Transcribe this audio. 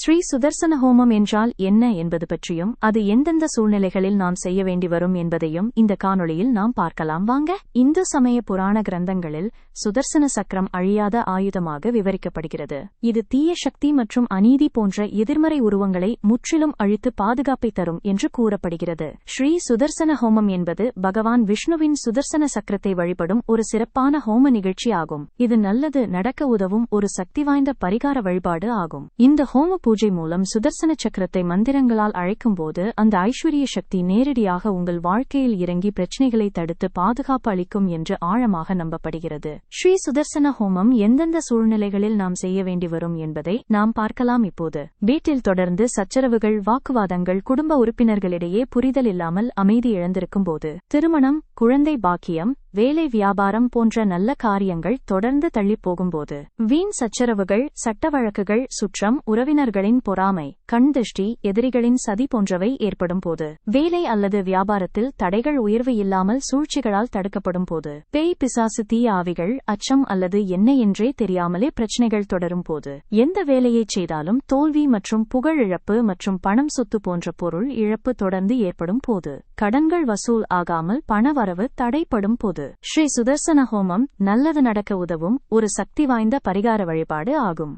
ஸ்ரீ சுதர்சன ஹோமம் என்றால் என்ன என்பது பற்றியும் அது எந்தெந்த சூழ்நிலைகளில் நாம் செய்ய வேண்டி வரும் என்பதையும் இந்த காணொளியில் நாம் பார்க்கலாம். வாங்க இந்து சமய புராண கிரந்தங்களில் சுதர்சன சக்கரம் அழியாத ஆயுதமாக விவரிக்கப்படுகிறது. இது தீய சக்தி மற்றும் அநீதி போன்ற எதிர்மறை உருவங்களை முற்றிலும் அழித்து பாதுகாப்பை தரும் என்று கூறப்படுகிறது. ஸ்ரீ சுதர்சன ஹோமம் என்பது பகவான் விஷ்ணுவின் சுதர்சன சக்கரத்தை வழிபடும் ஒரு சிறப்பான ஹோம நிகழ்ச்சி ஆகும். இது நல்லது நடக்க உதவும் ஒரு சக்தி வாய்ந்த பரிகார வழிபாடு ஆகும். இந்த ஹோம பூஜை மூலம் சுதர்சன சக்கரத்தை மந்திரங்களால் அழைக்கும்போது அந்த ஐஸ்வர்ய சக்தி நேரடியாக உங்கள் வாழ்க்கையில் இறங்கி பிரச்சனைகளை தடுத்து பாதுகாப்பு அளிக்கும் என்று ஆழமாக நம்பப்படுகிறது. ஸ்ரீ சுதர்சன ஹோமம் எந்தெந்த சூழ்நிலைகளில் நாம் செய்ய வேண்டி வரும் என்பதை நாம் பார்க்கலாம் இப்போது. வீட்டில் தொடர்ந்து சச்சரவுகள் வாக்குவாதங்கள் குடும்ப உறுப்பினர்களிடையே புரிதல் இல்லாமல் அமைதி இழந்திருக்கும் போது திருமணம் குழந்தை பாக்கியம் வேலை வியாபாரம் போன்ற நல்ல காரியங்கள் தொடர்ந்து தள்ளிப் போகும்போது வீண் சச்சரவுகள் சட்ட வழக்குகள் சுற்றம் உறவினர்களின் பொறாமை கண் திருஷ்டி எதிரிகளின் சதி போன்றவை ஏற்படும் போது வேலை அல்லது வியாபாரத்தில் தடைகள் உயர்வு இல்லாமல் சூழ்ச்சிகளால் தடுக்கப்படும் போது பேய் பிசாசு தீய ஆவிகள் அச்சம் அல்லது என்ன என்றே தெரியாமலே பிரச்சனைகள் தொடரும் போது எந்த வேலையை செய்தாலும் தோல்வி மற்றும் புகழ் இழப்பு மற்றும் பணம் சொத்து போன்ற பொருள் இழப்பு தொடர்ந்து ஏற்படும் போது கடன்கள் வசூல் ஆகாமல் பணவரவு தடைப்படும் போது ஸ்ரீ சுதர்சன ஹோமம் நல்லது நடக்க உதவும் ஒரு சக்தி வாய்ந்த பரிகார வழிபாடு ஆகும்.